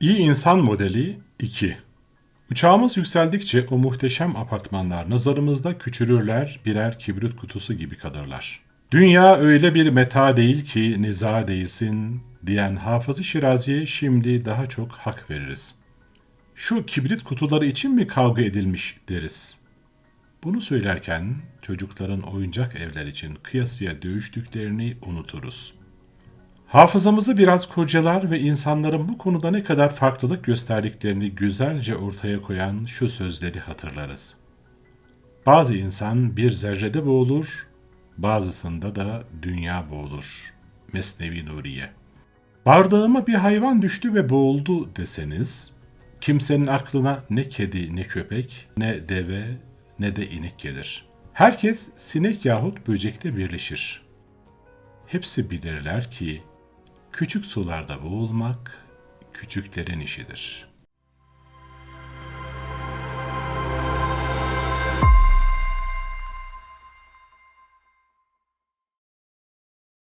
İyi insan modeli 2. Uçağımız yükseldikçe o muhteşem apartmanlar nazarımızda küçülürler, birer kibrit kutusu gibi kalırlar. Dünya öyle bir meta değil ki niza değilsin diyen Hafız-ı Şirazi'ye şimdi daha çok hak veririz. Şu kibrit kutuları için mi kavga edilmiş deriz. Bunu söylerken çocukların oyuncak evler için kıyasıya dövüştüklerini unuturuz. Hafızamızı biraz kurcalar ve insanların bu konuda ne kadar farklılık gösterdiklerini güzelce ortaya koyan şu sözleri hatırlarız. Bazı insan bir zerrede boğulur, bazısında da dünya boğulur. Mesnevi Nuriye Bardağıma bir hayvan düştü ve boğuldu deseniz, kimsenin aklına ne kedi ne köpek, ne deve ne de inek gelir. Herkes sinek yahut böcekte birleşir. Hepsi bilirler ki küçük sularda boğulmak küçüklerin işidir.''